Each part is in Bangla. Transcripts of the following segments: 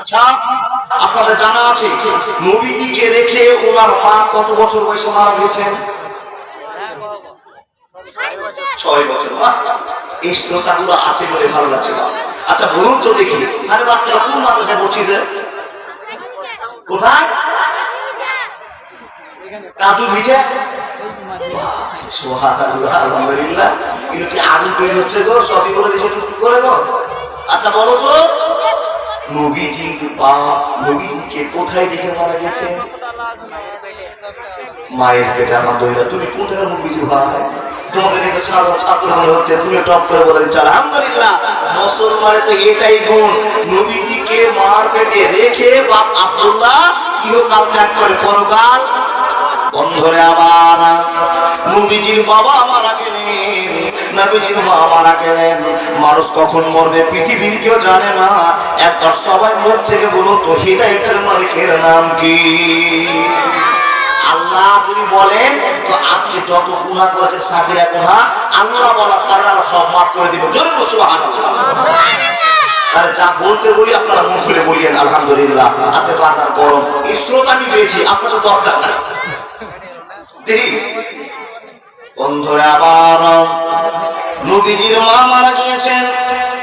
আচ্ছা আপনাদের জানা আছে, নবীজিকে রেখে ওনার কত বছর বয়সে মারা গেছেন ছয় বছর। এই শ্লোকাগুলো আছে বলে ভালো লাগছে। আচ্ছা বলুন তো দেখি, আরে কোন মাদ্রাসায় কোথায়? কাজু ভিটে? আলহামদুলিল্লাহ। এগুলো কি আগুন তৈরি হচ্ছে গো? সবই বলে দিয়েছে টুকটুক করে গো। আচ্ছা বলো তো। নবীজির বাপ, নবীজিকে কোথায় দেখে মারা গেছে? মায়ের পেটে আলহামদুলিল্লাহ, তুমি কোন জায়গার নবীজি ভাই? তোমাকে দেখে সারা ছাত্র মনে হচ্ছে, তুমি টপ করে বলে দিচ্ছ, আলহামদুলিল্লাহ, মুসলমানের তো এটাই গুণ। নবীজিকে মার পেটে রেখে বাপ আব্দুল্লাহ ইহকাল ত্যাগ করে পরকাল বন্ধরে আমার নবীজির বাবা মারা গেলেন। মা মারা গেলেন। মানুষ কখন মরবে পৃথিবীর কেউ জানে না। একবার সবাই মুখ থেকে বলুন তো হৃদায়তের মালিকের নাম কি? আল্লাহ যদি বলেন, তো আজকে যত গুণা করেছেন গুণা আল্লাহ বলার কারণে আল্লাহ সব মাফ করে যা বলতে বলি আপনারা মন খুলে বলিয়েন, আলহামদুলিল্লাহ। আজকে বাজার গরম। এই শ্রোতাটি পেয়েছি? আপনাদের দরকার নাই। বন্ধুরা আবার নবীজির মা মারা গিয়েছেন,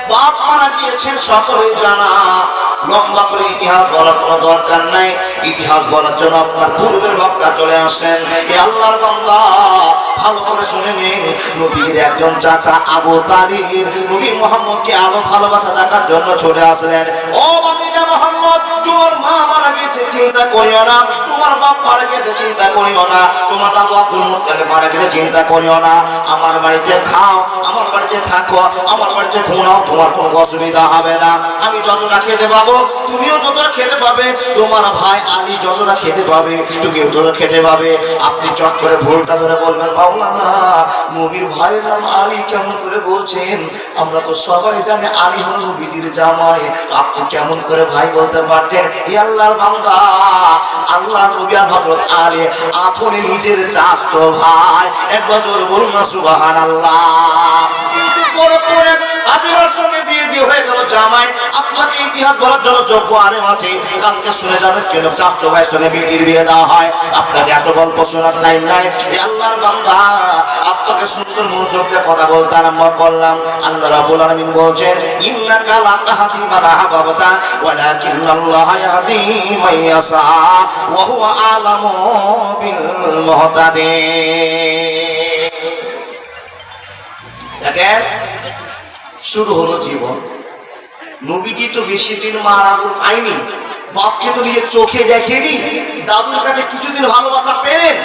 বাপ মারা গিয়েছেন, সকলেই জানা। লম্বা করে ইতিহাস বলার কোনো দরকার নাই। ইতিহাস বলার জন্য আপনার পূর্বের বক্তা চলে আসেন। এ আল্লাহর বান্দা ভালো করে শুনে নিন। নবীজির একজন চাচা আবু তালিব। নবী মোহাম্মদকে আরও ভালোবাসা দেখার জন্য চলে আসলেন। ও বাতিজা মোহাম্মদ, তোমার মা মারা গেছে চিন্তা করিও না। তোমার বাপ মারা গেছে চিন্তা করিও না। তোমার দাদু আব্দুল মুত্তালিব মারা গেছে চিন্তা করিও না। আমার বাড়িতে খাও, আমার বাড়িতে থাকো, আমার বাড়িতে ঘুমাও, তোমার কোনো অসুবিধা হবে না। আমি যতটা খেতে পাবো, তুমিও যতটা খেতে পাবে। তোমার ভাই আলী যতটা খেতে পাবে, তুমিও ততটা খেতে পাবে। আপনি চট করে ভুলটা ধরে বলবেন মাওলানা নবীর ভাইয়ের নাম আলী কেমন করে বলছেন? আমরা তো সবাই জানি আলী হলো নবীজির জামাই। আপনি কেমন করে ভাই বলতে পারছেন? এ আল্লাহর বান্দা, আল্লাহ নবী আর হযরত আলী, আপনি নিজের চাস্ত ভাই। এক বছর বলুন না জামাই। আপনাকে ইতিহাস বলার যোগ্য কালকে শুনে দেওয়া হয়। আপনাকে এত গল্প শোনার টাইম নাই। আল্লাহর বান্দা আপনাকে সুন্দর কথা বলতে আরম্ভ করলাম। আল্লাহ বলছেন ইয়াহদি ওয়া হুয়া আলামু বিল দেখেন, শুরু হলো জীবন। নবীজি তো বেশি দিন মার পায়নি। বাপকে তো নিজের চোখে দেখেনি। দাদুর কাছে কিছুদিন ভালোবাসা পেলেন।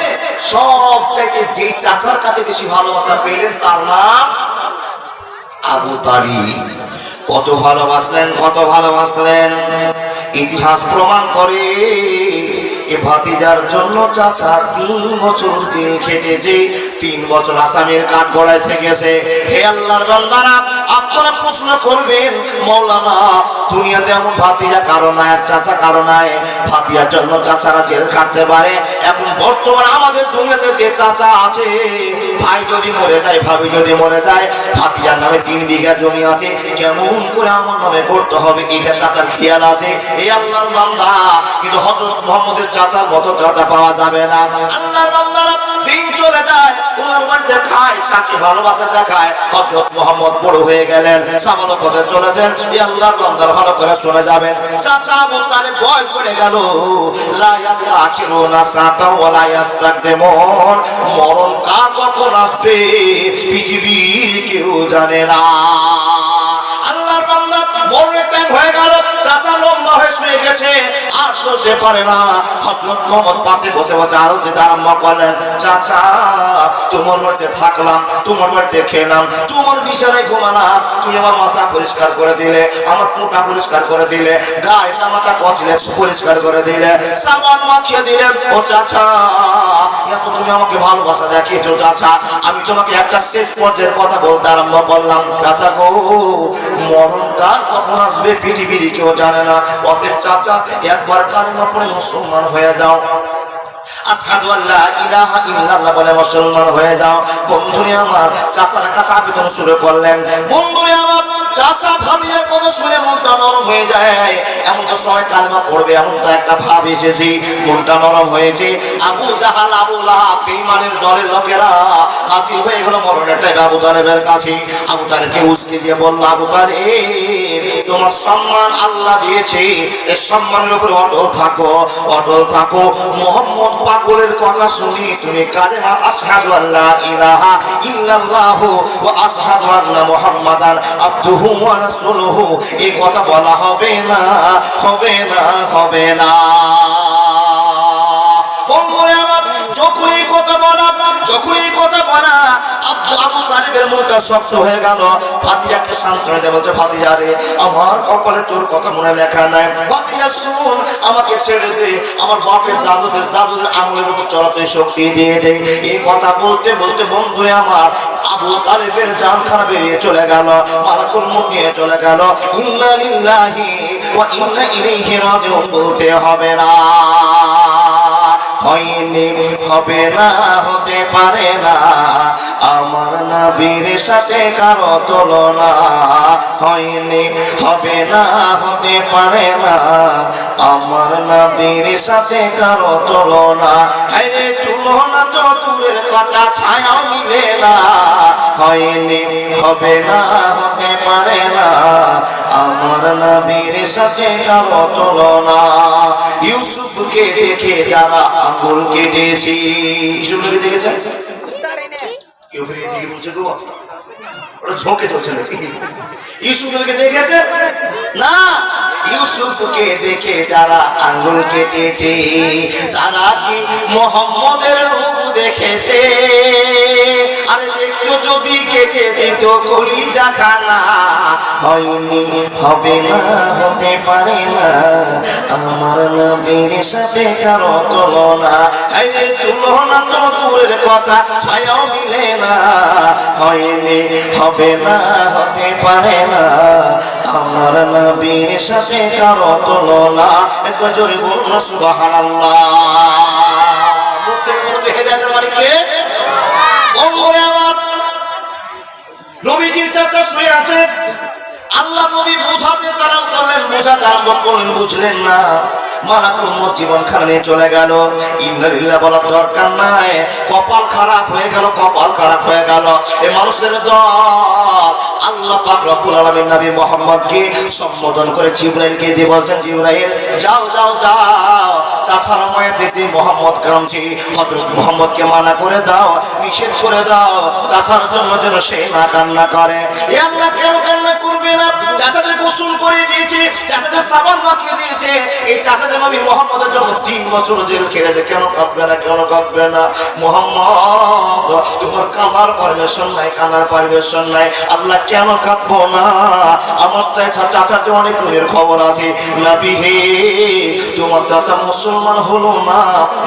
সব চাইতে যেই চাচার কাছে বেশি ভালোবাসা পেলেন, তার নাম আবু তারি কত ভালোবাসলেন কত ভালোবাসলেন। ইতিহাস প্রমাণ করে, এ ভাতিজার জন্য চাচা তিন বছর জেল খেটেছে, তিন বছর আসামের কাঠ গড়ায় থেকেছে। হে আল্লাহর বান্দারা, আপনারা প্রশ্ন করবেন, মৌলানা, দুনিয়াতে এমন ভাতিজা কারও নাই আর চাচা কারও নাই। ভাতিয়ার জন্য চাচারা জেল কাটতে পারে। এখন বর্তমানে আমাদের দুনিয়াতে যে চাচা আছে, ভাই যদি মরে যায়, ভাবি যদি মরে যায়, ভাতিজার নামে তিন বিঘা জমি আছে। কেমন করে আমার নামে করতে হবে, এটা চাচার খেয়াল আছে? এই আল্লাহর বান্দা, কিন্তু হযরত মোহাম্মদের চাচার মতো চাচা পাওয়া যাবে না। আল্লাহর বান্দারা দিন চলে যায়, ওনার বাড়িতে খায়, তাকে ভালোবাসা দেখায়। হযরত মোহাম্মদ বড় হয়ে গেলেন সামালক হতে চলেছেন। এই আল্লাহর বান্দার ভালো করে শুনে যাবেন। চাচা বলতানে বয়স বেড়ে গেল। লা ইয়াস্তাখিরুনা সাতা ওয়া লা ইয়াস্তাকদিমুন। মরণ কার কখন আসবে পৃথিবীর কেউ জানে না। মরণের টাইম হয়ে গেল। লম্বা হয়ে গেছে, আর চলতে পারে না। হযরত মোহাম্মদ পাশে বসে বসে আরও দিতে আরম্ভ করলেন, চাচা, তোমার বাড়িতে থাকলাম, তোমার বাড়িতে খেলাম, তোমার বিছানায় ঘুমালাম, তুমি আমার মাথা পরিষ্কার করে দিলে, আমার মোটা পরিষ্কার করে দিলে, গায়ে জামাটা কচলে পরিষ্কার করে দিলে, সাবান মাখিয়ে দিলে ও চাচা, এত তুমি আমাকে ভালোবাসা দেখিয়েছো, চাচা, আমি তোমাকে একটা শেষ পর্যায়ের কথা বলতে আরম্ভ করলাম, চাচা গো মরণ কার কখন আসবে, পৃথিবীর কেউ জানে না অতএব চাচা একবার কালেমা পড়ে মুসলমান হয়ে যাও। আশহাদু আল্লা ইলাহা ইল্লাল্লাহ বলে মুসলমান হয়ে যাও। বন্ধুরে আমার, চাচার কাছে আবেদন শুরু করলেন বন্ধুরে আমার, চাচা কথা শুনে মনটা নরম হয়ে যায়। এমন তো সময় কালেমা পড়বে এমনটা একটা ভাব মনটা নরম হয়েছে। আবু জাহাল, আবু লাহাব দলের লোকেরা হাতি হয়ে গেল মরণের আবু তালেবের কাছে। আবু তালেবকে উস্কে দিয়ে বলল, আবু তালেব, তোমার সম্মান আল্লাহ দিয়েছে। এই সম্মানের উপরে অটল থাকো অটল থাকো। মোহাম্মদ পাগলের কথা শুনি, তুমি কালেমা, আশহাদু আল্লাহ ইলাহা ইল্লাল্লাহ ওয়া আশহাদু আন্না মুহাম্মাদান আবদুহু ওয়া রাসূলুহু। এই কথা বলা হবে না হবে না হবে না। যখন এই কথা বলা যখন এই কথা বলা আব্দু আবু তালিবের মনটা শক্ত হয়ে গেল। ফাদিয়াকে সান্ত্বনা দেয় বলছে ফাদিয়া রে, আমার কপালে তোর কথা মনে লেখা নাই। ফাদিয়া শুন, আমাকে ছেড়ে দে। আমার বাপের দাদুদের দাদুদের আঙুলের উপর চড়াতে শক্তি দিয়ে দে। এই কথা বলতে বলতে বন্ধু আমার আবু তালেবের জান খারাপ বেরিয়ে চলে গেল, মালাকুল মুখ নিয়ে চলে গেল। ইন্না লিল্লাহি ওয়া ইন্না ইলাইহি রাজিউন, বলতে হবে না। হয়নি হবে না হতে পারে না। আমার নবীর সাথে কারও তুলনা হয়নি, হবে না হতে পারে না। আমার নবীর সাথে কারও তুলনা হ্যাঁ তুলনা তো দূরের কথা ছায়া মিলে না। হয়নি, হবে না, হতে পারে না। আমার নবীর সাথে কারও তুলনা। ইউসুফকে দেখে যারা আঙ্গুল কেটেছি। ইউসুফকে দেখেছেন? কেউ ফিরে এদিকে বলছে গো। ওটা ঝোঁকে চলছে নাকি? ইউসুফকে দেখেছে না। ইউসুফকে দেখে যারা আঙ্গুল কেটেছে, তারা কি মোহাম্মদের রূপ দেখেছে? আরে দেখতো যদি কেটে দিত কলিজা খানা, হয়নি, হবে না, হতে পারে না। আমার নবীর সাথে কারও তুলনা। আরে তুলনা তো দূরের কথা, ছায়াও মিলে না। হয়নি, হবে না, হতে পারে না। আমার নবীর সাথে কারও তুলনা। একবার জোরে বলুন সুবহানাল্লাহ। নবীজির চাচা শুয়ে আছে। আল্লাহ নবী বোঝাতে চালান করলেন বোঝাতে আরম্ভ করলেন, বুঝলেন না। জীবন চলে বলার দরকার নাই। কপাল খারাপ হয়ে গেল, কপাল খারাপ হয়ে গেল। এ মানুষের দল আল্লাহ পাক রব্বুল আলামিন নবী মোহাম্মদকে সম্বোধন করে জিব্রাইলকে দিয়ে বলছেন, জিব্রাইল, যাও যাও যাও। চাচার মায়ের দিতে মোহাম্মদ কামছি হযরত মোহাম্মদকে মানা করে দাও, নিষেধ করে দাও। চাচার জন্য যেন সে না কান্না করে। এ আল্লাহ কেন কান্না করবে না? চাচাকে গোসল করে দিয়েছে চাচাকে সাবান মাখিয়ে দিয়েছে, এই চাচাকে নবী মোহাম্মদের জন্য তিন বছর জেল খেটেছে কেন কাঁদবে না, কেন কাঁদবে না? মোহাম্মদ, তোমার কাঁদার পারমিশন নাই, কাঁদার পারমিশন নাই। আল্লাহ কেন কাঁদবো না? আমার চাচা চাচাতে অনেক গুণের খবর আছে। নাবি হে, তোমার চাচা মুসলমান হলো না,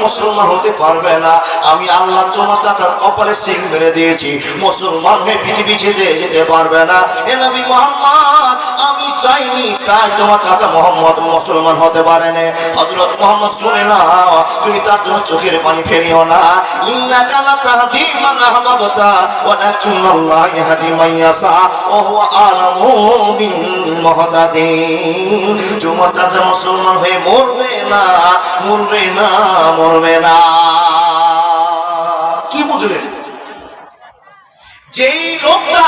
মুসলমান হতে পারবে না। আমি আল্লাহ তোমার চাচার কপালে সিং মেরে দিয়েছি। মুসলমান হয়ে পৃথিবী ছেড়ে যেতে পারবে না। এ নবী মোহাম্মদ, আমি চাইনি তাই তোমার চাচা মোহাম্মদ মুসলমান হতে পারে না। হযরত মোহাম্মদ, শুনে না তুমি তার জন্য চোখের পানি ফেলিও না। ইন্না কালা তাহদি মান আহবাবতা ওয়ালাকিন আল্লাহ ইয়াহদি মান হুয়া তোমার চাচা মুসলমান হয়ে মরবে না মরবে না মরবে না। কি বুঝলেন? যেই লোকটা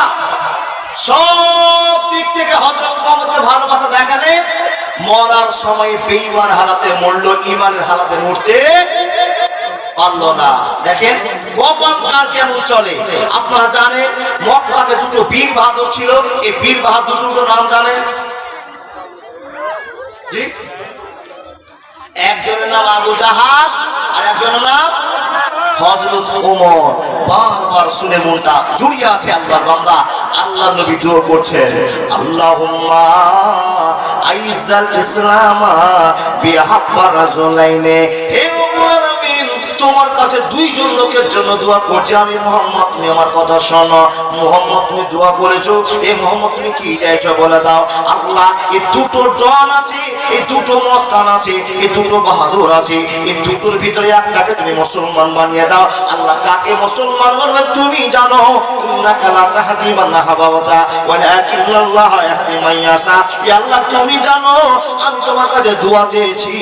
সব দিক থেকে হজরত ভালোবাসা দেখালে মরার সময় বেইমান হালাতে মরলো ইমানের হালাতে মরতে পারল না। দেখেন, কপাল কার কেমন চলে? আপনারা জানেন, মক্কাতে দুটো বীর বাহাদুর ছিল। এই বীর বাহাদুর দুটো নাম জানেন? একজনের নাম আবু জাহাদ আর একজনের নাম হজরত ওমর। বারবার শুনে মনটা জড়িয়ে আছে আল্লাহর বান্দা। আল্লাহ নবী দোয়া করছেন, আল্লাহুম্মা আইজাল ইসলাম বিহাব্বা রাজুলাইনে। হে রব্বুল আলামিন তোমার কাছে দুইজন লোকের জন্য দোয়া করছি। আমি মোহাম্মদ, তুমি আমার কথা শোনো। মোহাম্মদ, তুমি দোয়া করেছ। এই মোহাম্মদ, তুমি কি চাইছো বলে দাও। আল্লাহ, এই দুটো ডন আছে, এই দুটো মস্তান আছে, এই দুটো বাহাদুর আছে। এই দুটোর ভিতরে একটাকে তুমি মুসলমান বানিয়ে দাও। আল্লাহ, কাকে মুসলমান বানবে তুমি জানো? ইন্নাকা লা তাহদি মান আহবাবতা ওয়ালাকিন্নাল্লাহ ইয়াহদি মান ইয়াশা। ইয়া আল্লাহ, তুমি জানো, আমি তোমার কাছে দোয়া চেয়েছি।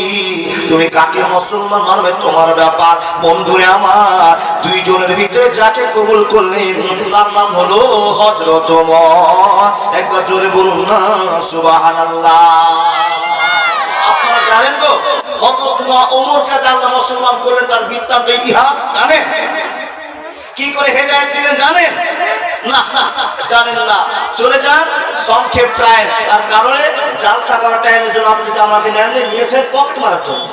তুমি কাকে মুসলমান মানবে? তোমার ব্যাপার। বন্ধুরে আমার দুইজনের ভিতরে যাকে কবুল করলেন, তার নাম হলো ওমর একবার জোরে বলুন না, সুবহানাল্লাহ। আপনারা জানেন তো হযরত ওমরকে আল্লাহ মুসলমান তার বৃত্তান্ত ইতিহাস জানেন? কি করে হেদায়েত দিলেন জানেন? না জানেন না। চলে যান, সংক্ষেপ প্রায়। তার কারণে টাইমের জন্য আপনি আমাকে নিয়েছেন মারার জন্য।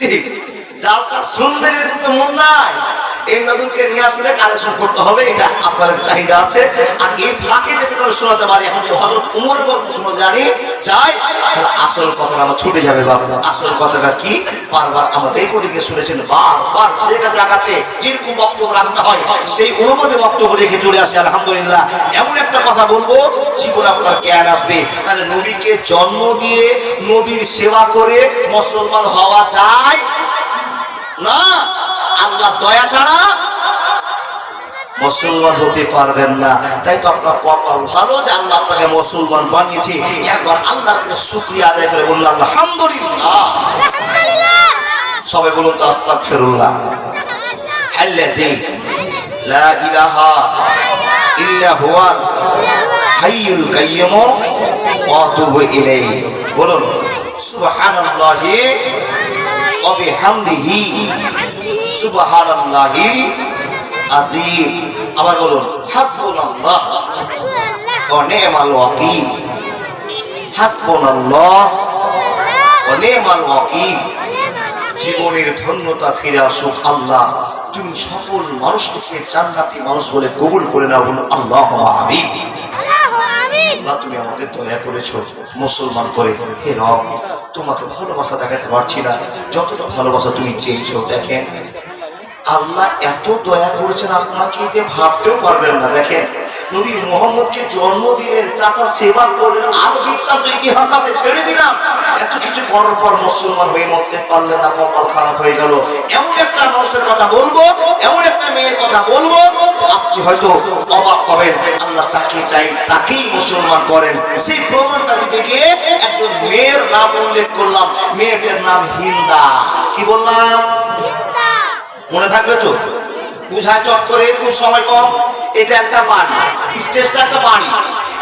ঠিক। শুনবেন এরকম তো মন নাই। এই নদুলকে নিয়ে আসলে কালেকশন করতে হবে, এটা আপনাদের চাহিদা আছে। আর এই ফাঁকে যদি শোনাতে পারি, এখন যে হজরত উমরের গল্প শোনাতে জানি যাই, তাহলে আসল কথাটা আমার ছুটে যাবে বাবা আসল কথাটা কি? বারবার আমার রেকর্ডিংয়ে শুনেছেন, বারবার জায়গা জায়গাতে যেরকম বক্তব্য রাখতে হয়, সেই অনুমতি বক্তব্য রেখে চলে আসে, আলহামদুলিল্লাহ। এমন একটা কথা বলব, জীবনে আপনার জ্ঞান আসবে। তাহলে নবীকে জন্ম দিয়ে নবীর সেবা করে মুসলমান হওয়া যায়। না, আল্লাহ দয়া ছাড়া মুসলমান হতে পারবেন না। তাই তো আপনার কপাল ভালো যে আল্লাহ আপনাকে মুসলমান বানিয়েছে। একবার আল্লাহর কাছে শুকরিয়া আদায় করে বললাম আলহামদুলিল্লাহ। সবাই বলুন তো হুয়া ওয়া আতুবু ইলাইহি। বলুন, সুবহানাল্লাহি ওয়া বিহামদিহি সুবহানাল্লাহিল আজিম আবার বলুন, হাসবুনাল্লাহ। ওয়া নি'মাল ওয়াকিল। হাসবুনাল্লাহ। নি'মাল ওয়াকিল। জীবনের ধন্যতা ফিরে আসুক আল্লাহ। তুমি সকল মানুষটিকে জান্নাতি মানুষ বলে কবুল করে নাও বলুন, আল্লাহ আমিন আল্লাহ, তুমি আমাদের দয়া করেছ, মুসলমান করে। হে রব, তোমাকে ভালোবাসা দেখাতে পারছি না। যতটা ভালোবাসা তুমি চেয়েছ, দেখেন আল্লাহ এত দয়া করেছেন আপনাকে যে ভাবতেও পারবেন না। দেখেন, নবী মোহাম্মদকে জন্ম দিলেন, চাচা সেবা করলেন, আরও বৃত্তান্ত ইতিহাস আছে, ছেড়ে দিলাম। এত কিছু করার পর মুসলমান হয়ে মরতে পারলেন না কপাল খারাপ হয়ে গেল। এমন একটা মানুষের কথা বলব, এমন একটা মেয়ের কথা বলব আপনি হয়তো অবাক হবেন, আল্লাহ যাকে চাই তাকেই মুসলমান করেন। সেই প্রমাণটা দিতে গিয়ে একজন মেয়ের নাম উল্লেখ করলাম, মেয়েটার নাম হিন্দা। কি বললাম? মনে থাকবে তো? বুঝায় চট করে, খুব সময় কম। এটা একটা বাড়ি, স্টেজটা একটা বাড়ি।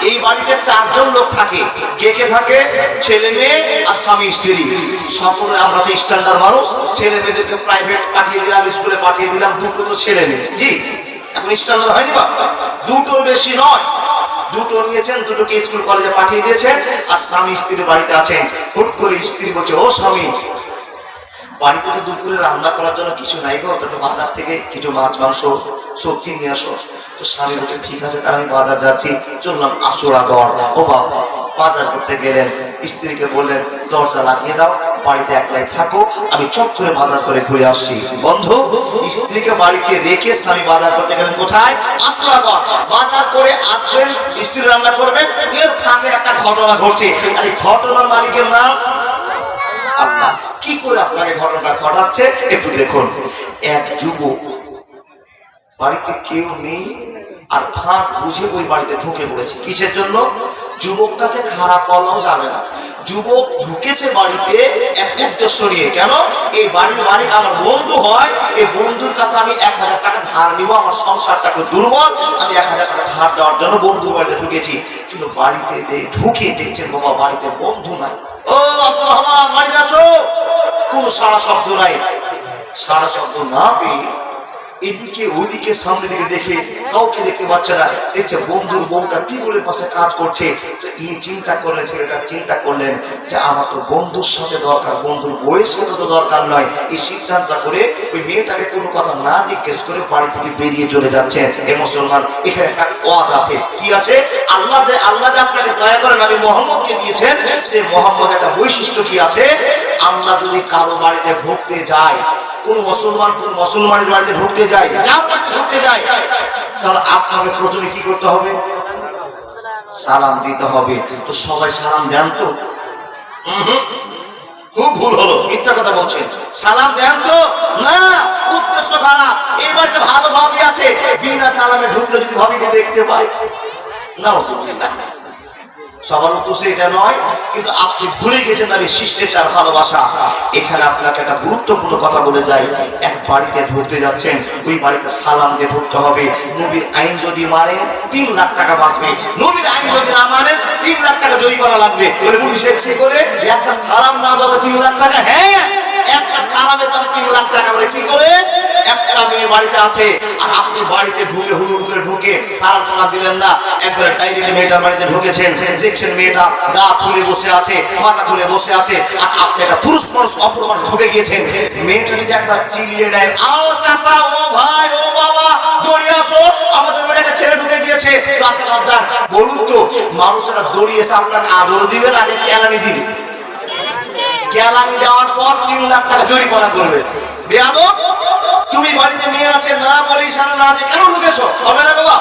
এই বাড়িতে চারজন লোক থাকে। কে কে থাকে? ছেলে মেয়ে আর স্বামী স্ত্রী। সকলে আমরা তো স্ট্যান্ডার্ড মানুষ। ছেলে মেয়েদেরকে প্রাইভেট পাঠিয়ে দিলাম স্কুলে পাঠিয়ে দিলাম, দুটো তো ছেলে মেয়ে। জি? এখন স্ট্যান্ডার্ড হয়নি বা? দুটোর বেশি নয়। দুটো নিয়েছেন, দুটোকে স্কুল কলেজে পাঠিয়ে দিয়েছেন, আর স্বামী স্ত্রী বাড়িতে আছেন। হুট করে স্ত্রী বলছে, ও স্বামী বাড়িতে তো দুপুরে রান্না করার জন্য কিছু নাই গো তবে বাজার থেকে কিছু মাছ, মাংস, সবজি নিয়ে আসো। তো স্বামী বলছে, ঠিক আছে, তাহলে আমি বাজার যাচ্ছি। চললাম আসুরাগড় ও বাবা, বাজার করতে গেলেন। স্ত্রীকে বললেন, দরজা লাগিয়ে দাও, বাড়িতে একলাই থাকো, আমি চট করে বাজার করে ঘুরে আসছি। বন্ধু, স্ত্রীকে বাড়িতে রেখে স্বামী বাজার করতে গেলেন কোথায়? আসুরাগড় বাজার করে আসবেন, স্ত্রী রান্না করবেন, এর ফাঁকে একটা ঘটনা ঘটছে। আর এই ঘটনার মালিকের নাম আল্লাহ, কি করে ঘটনা ঘটাচ্ছে? একটু দেখুন। এক যুবক, বাড়িতে কেউ নেই, আর ফাঁক বুঝে ওই বাড়িতে ঢুকে পড়েছে। কিসের জন্য? যুবকটাকে খারাপ বলাও যাবে না। যুবক ঢুকেছে বাড়িতে এক উদ্দেশ্য নিয়ে। কেন? এই বাড়ির মালিক আমার বন্ধু হয়, এই বন্ধুর কাছে আমি এক হাজার টাকা ধার নিব, আমার সংসারটা একটু দুর্বল, আমি এক হাজার টাকা ধার দেওয়ার জন্য বন্ধুর বাড়িতে ঢুকেছি। কিন্তু বাড়িতে ঢুকে দেখছেন বাবা, বাড়িতে বন্ধু নাই। ও আব্দুল রহমান বাড়িতে আছো? কোনো সারা শব্দ নাই। সারা শব্দ না পেয়ে এদিকে ওইদিকে সামনে দিকে দেখে কাউকে দেখতে পাচ্ছে না। দেখছে বন্ধুর বউটা টিবলের পাশে কাজ করছে। তো ইনি চিন্তা করলেন, ছেলেটা চিন্তা করলেন যে আমার তো বন্ধুর সাথে দরকার, বন্ধুর বউয়ের সাথে তো দরকার নয়। এই সিদ্ধান্ত করে ওই মেয়েটাকে কোনো কথা না জিজ্ঞেস করে বাড়ি থেকে বেরিয়ে চলে যাচ্ছে। এ মুসলমান, এখানে একটা ওয়াজ আছে। কি আছে? আল্লাহ যে আল্লাহ যে আপনাকে দয়া করেন আমি মোহাম্মদকে দিয়েছেন, সে মোহাম্মদ একটা বৈশিষ্ট্য কি আছে? আল্লাহ যদি কারও বাড়িতে ঢুকতে যায় কোন মুসলমান, কোন মুসলমানের বাড়িতে ঢুকতে যায় যার বাড়িতে ঢুকতে যায়, তাহলে আপনাকে প্রথমে কি করতে হবে? সালাম দিতে হবে। তো সবাই সালাম দেন তো। খুব ভুল হলো, মিথ্যা কথা বলছেন। সালাম দেন তো? না, উদ্দেশ্য খারাপ। এই বাড়িতে ভালো ভাবি আছে। বিনা সালামে ঢুকলে যদি ভাবিকে দেখতে পাই না সবার উদ্দেশ্যে এটা নয়, কিন্তু আপনি ভুলে গেছেন আমি শিষ্টাচার, ভালোবাসা। এখানে আপনাকে একটা গুরুত্বপূর্ণ কথা বলে যাই। এক বাড়িতে ঢুকতে যাচ্ছেন, ওই বাড়িতে সালাম দিয়ে ঢুকতে হবে। নবীর আইন যদি মারেন তিন লাখ টাকা বাঁচবে। নবীর আইন যদি না মারেন তিন লাখ টাকা জরিমানা লাগবে। বলে সাহেব কি করে? একটা সালাম না দাদা তিন লাখ টাকা হ্যাঁ! একটা সালামে দাম তিন লাখ টাকা বলে কি করে? একটা মেয়ে বাড়িতে আছে, আর আপনি বাড়িতে ঢুকে হুড়ুর করে ঢুকে টালাম দিলেন না। ডাইরেক্ট মেয়েটার বাড়িতে ঢুকেছেন। দেখছেন মেয়েটা গা খুলে বসে আছে, মাথা খুলে বসে আছে, আর আপনি একটা পুরুষ মানুষ মানুষ ঢুকে গিয়েছেন। মেয়েটা যদি একবার চিলিয়ে নেয়, আও চাচা, ও ভাই, ও বাবা দৌড়িয়ে আসো। আমাদের বাড়ি একটা ছেলে ঢুকে গিয়েছে। বাচ্চা বাচ্চা বলুন তো, মানুষেরা দৌড়িয়ে এসে আপনাকে আদর দিবেন আগে কেলানি দিবে? কেলানি দেওয়ার পর তিন লাখ টাকা জরিমানা করবে। তুমি বাড়িতে মেয়ে আছে, না বলে ইশারা না দিয়ে কেন ঢুকেছো? হবে না বাবা।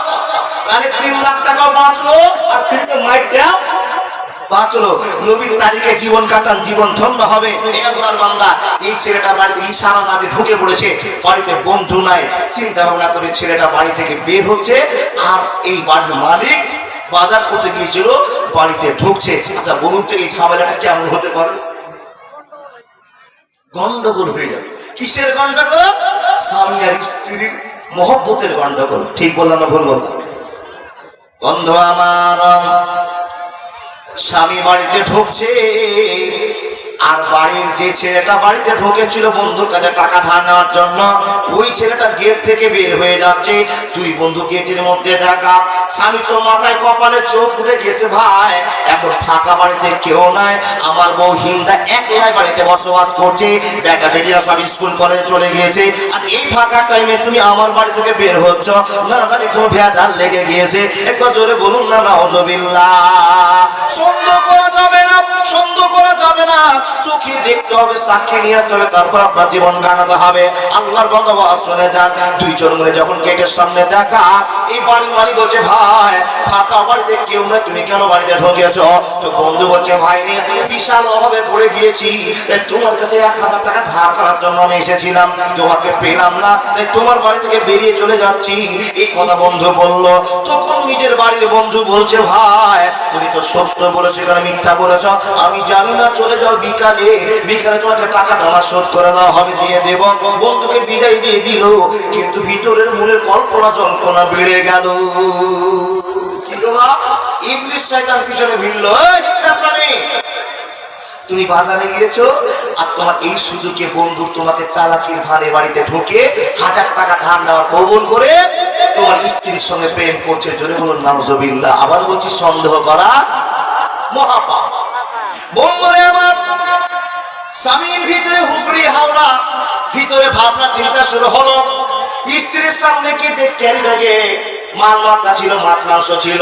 তাহলে তিন লাখ টাকাও বাঁচলো, আর ফ্রিতে মাইকটা বাঁচলো। নবীর তারিখে জীবন কাটান, জীবন ধন্য হবে। এই ছেলেটা বাড়িতে ইশারা না ঢুকে পড়েছে, বাড়িতে বন্ধু নাই, চিন্তা ভাবনা করে ছেলেটা বাড়ি থেকে বের হচ্ছে, আর এই বাড়ির মালিক বাজার করতে গিয়েছিল, বাড়িতে ঢুকছে। আচ্ছা বলুন তো এই ঝামেলাটা কেমন হতে পারে? গন্ডগোল হয়ে যাবে। কিসের গন্ডগোল? স্বামী আর স্ত্রীর মহব্বতের গন্ডগোল। ঠিক বললাম না ভুল বললাম? গন্ধ আমার। স্বামী বাড়িতে ঢুকছে। আর বাড়ির যে ছেলেটা বাড়িতে ঢুকেছিল বন্ধুর কাছে টাকা ধার নেওয়ার জন্য, ওই ছেলেটা গেট থেকে বের হয়ে যাচ্ছে। দুই বন্ধু গেটের মধ্যে দেখা। স্বামী তো মাথায় কপালে চোখ উঠে গেছে, ভাই এখন ফাঁকা বাড়িতে কেউ নাই। আমার বউ হিন্দা একলাই বাড়িতে বসবাস করছে। বেটা বেটিরা সব স্কুল, কলেজে চলে গিয়েছে। আর এই ফাঁকা টাইমে তুমি আমার বাড়ি থেকে বের হচ্ছ। না জানি কোনো ভেজাল লেগে গিয়েছে। একবার জোরে বলুন না, নাউজুবিল্লাহ। সন্দেহ করা যাবে না, সন্দেহ করা যাবে না। চোখে দেখতে হবে, সাক্ষী নিয়ে আসতে হবে, তারপর আপনার জীবন কাটাতে হবে। আল্লাহর বন্ধ শুনে যান। দুইজন মিলে যখন গেটের সামনে দেখা, এই বাড়ির মালিক বলছে, ভাই, ফাঁকা বাড়িতে কেউ না তুমি কেন বাড়িতে ঢুকেছ? তো বন্ধু বলছে, ভাই রে, বিশাল অভাবে পড়ে গিয়েছি। তোমার কাছে এক হাজার টাকা ধার করার জন্য আমি এসেছিলাম। তোমাকে পেলাম না, তাই তোমার বাড়ি থেকে বেরিয়ে চলে যাচ্ছি। এই কথা বন্ধু বলল। তখন নিজের বাড়ির বন্ধু বলছে, ভাই, তুমি তো সত্য বলেছ, এখানে মিথ্যা বলেছ। আমি জানি না, চলে যাও বিকালে বিকালে তোমাকে টাকাটা আমার শোধ করে দেওয়া হবে, দিয়ে দেব। বন্ধুকে বিদায় দিয়ে দিল, কিন্তু ভিতরের মনের কল্পনা জল্পনা বেড়ে গেল। তুমি বাজারে গিয়েছো, আর তোমার এই সুযোগে বন্ধু তোমাকে চালাকির ভারে বাড়িতে ঢুকে হাজার টাকা ধার নেওয়ার কবুল করে তোমার স্ত্রীর সঙ্গে প্রেম করছে। জোরে বলুন, নাউজুবিল্লাহ। আবার বলছি, সন্দেহ করা মহাপাপ। বন্ধুরে আমার, স্বামীর ভিতরে হুগড়ি হাওড়া, ভিতরে ভাবনা চিন্তা শুরু হলো। স্ত্রীর সামনে কি যে ক্যারি ব্যাগে মাল মাথা ছিল, মাছ মাংস ছিল,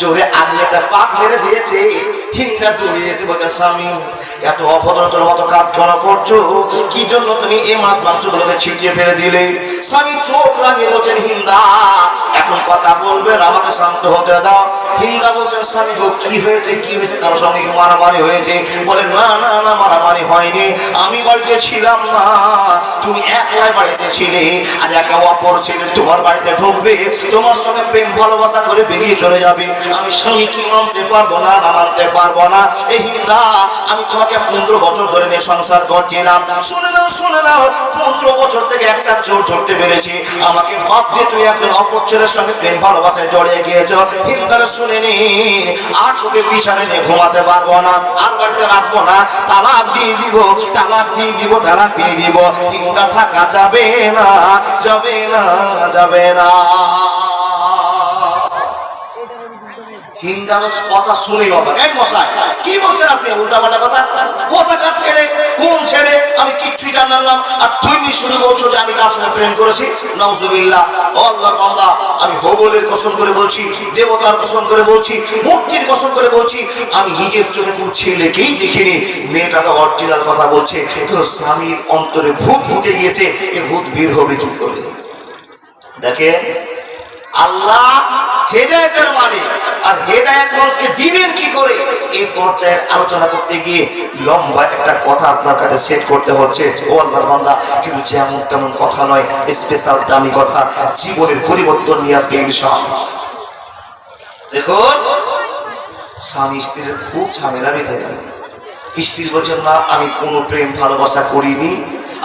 জোরে আগলেটা পাক মেরে দিয়েছে। হিন্দা দৌড়িয়ে এসে বলছে, স্বামী, এত অভদ্রতার মতো কাজ কেন করছ। কি জন্য তুমি এই মাছ মাংসগুলোকে ছিটিয়ে ফেলে দিলে? স্বামী চোখ রাঙিয়ে বলছেন হিন্দা এখন কথা বলবেন আমাকে শান্ত হতে দাও। হিন্দা বলছেন, স্বামী গো, কি হয়েছে? কি হয়েছে? কারোর সঙ্গে মারামারি হয়েছে? বলে, না না না, মারামারি হয়নি। আমি বাড়িতে ছিলাম না। তুমি একলাই বাড়িতে ছিলে। আর একটা অপর ছেলে তোমার বাড়িতে ঢুকবে। তোমার সঙ্গে প্রেম, ভালোবাসা করে বেরিয়ে চলে যাবে। আমি স্বামী কি মানতে পারব না না মানতে পারব না। এই হিন্দা, আমি তোমাকে পনেরো বছর ধরে নিয়ে সংসার করছিলাম। শুনে নাও শুনে নাও, পনেরো বছর থেকে একটা চোর ধরতে পেরেছি। আমাকে বাদ দিয়ে তুমি একজন অপর ছেলের সঙ্গে প্রেম ভালোবাসায় জড়িয়ে গিয়েছো। হিন্দারা শুনে নি, আর তোকে বিছানে নিয়ে ঘুমাতে পারব না। আর বাড়িতে রাখব না। তালাক দিয়ে দিব, তালাক দিয়ে দিব, তালাক দিয়ে দিব। হিন্দা থাকা যাবে না যাবে না যাবে না। কথা কি বলছেন আপনি? কথা? আমি কিচ্ছুই জানলাম আর আমি প্রেম করেছি? আমি হবলের কসম করে বলছি, দেবতার কসম করে বলছি, মূর্তির কসম করে বলছি, আমি নিজের চোখে কোনো ছেলেকেই দেখিনি। মেয়েটা তো অরিজিনাল কথা বলছে, কিন্তু স্বামীর অন্তরে ভূত ঢুকে গিয়েছে, এ ভূত বের হবে কি করে? দেখেন, আল্লাহ হেদায়েতের মানে। আর হেদায়েত মানুষকে দিবেন কি করে? এই পর্যায়ের আলোচনা করতে গিয়ে লম্বা একটা কথা আপনার কাছে সেট করতে হচ্ছে। ও আল্লাহর বান্দা, কিন্তু যেমন তেমন কথা নয় স্পেশাল দামি কথা। জীবনের পরিবর্তন নিয়ে আসবে ইনশাআল্লাহ। দেখুন, স্বামী স্ত্রীর খুব ঝামেলা বেঁধে গেল। স্ত্রী বলছেন, না, আমি কোনো প্রেম ভালোবাসা করিনি।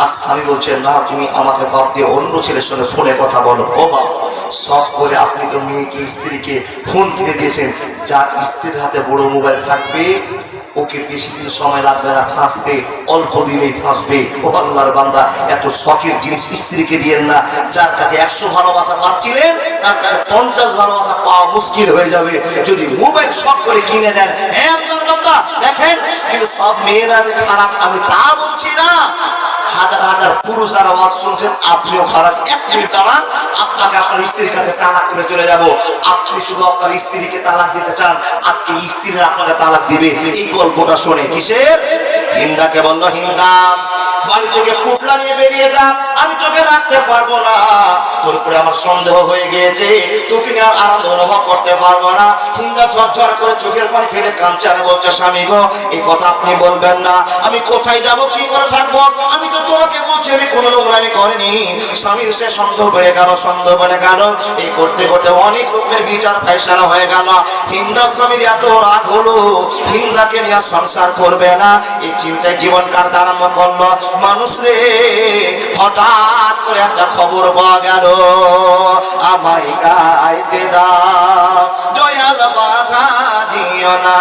আর স্বামী বলছেন না, তুমি আমাকে বাদ দিয়ে অন্য ছেলের সঙ্গে ফোনে কথা বলো। ও বাবা সব করে আপনি তো মেয়েকে, স্ত্রীকে ফোন কিনে দিয়েছেন। যার স্ত্রীর হাতে বড় মোবাইল থাকবে, ওকে বেশি দিন সময় লাগবে না ফাঁসতে অল্প দিনেই ফাঁসবে ও আল্লাহর বান্দা, এত শখের জিনিস স্ত্রীকে দিয়েন না। যার কাছে একশো ভালোবাসা পাচ্ছিলেন, তার কাছে পঞ্চাশ ভালোবাসা পাওয়া মুশকিল হয়ে যাবে। যদি মোবাইল শখ করে কিনে দেন হ্যাঁ আল্লাহর বান্দা, দেখেন, কিন্তু সব মেয়েরা যে খারাপ, আমি তা বলছি না। হাজার হাজার পুরুষ যারা আওয়াজ শুনছেন, আপনিও খারাপ এক মিনিট দাঁড়ান আপনাকে আপনার স্ত্রীর কাছে তালাক করে চলে যাব। আপনি শুধু আপনার স্ত্রীকে তালাক দিতে চান, আজকে স্ত্রীরা আপনাকে তালাক দিবে। এই গল্পটা শুনে কিসের? হিন্দাকে বলল হিন্দা বাড়ি থেকে পুটলা নিয়ে বেরিয়ে যা, আমি তোকে রাখতে পারব না। তোর উপরে আমার সন্দেহ হয়ে গিয়েছে। তোকে নিয়ে আর আনন্দ অনুভব করতে পারব না। হিন্দা ঝরঝর করে চোখের পানি ফেলে আর বলছে, স্বামী গো, এই কথা আপনি বলবেন না। আমি কোথায় যাব? কি করে থাকব? আমি তো তোমাকে বলছি আমি কোনো নোংরামি করিনি। স্বামীর সে সন্দেহ বেড়ে গেল, সন্দেহ বেড়ে গেল। এই করতে করতে অনেক রকমের বিচার ফাইসালা হয়ে গেল। হিন্দা স্বামীর এত রাগ হলো, হিন্দাকে নিয়ে সংসার করবে না। এই চিন্তায় জীবন কাটতে আরম্ভ করল। মানুষ রে, হঠাৎ করে একটা খবর পাওয়া গেল। আমায় গাইতে দাও, দয়াল বাধা। দিও না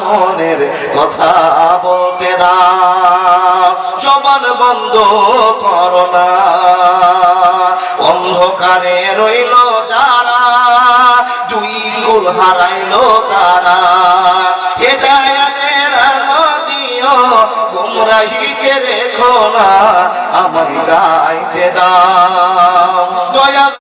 মনের কথা বলতে দাও জবান বন্ধ করো না। অন্ধকারে রইল যারা, দুই কুল হারাইলো তারা। হেদায়াতের নদীও গুমরাহিকে রেখো না, আমায় গাইতে দাও।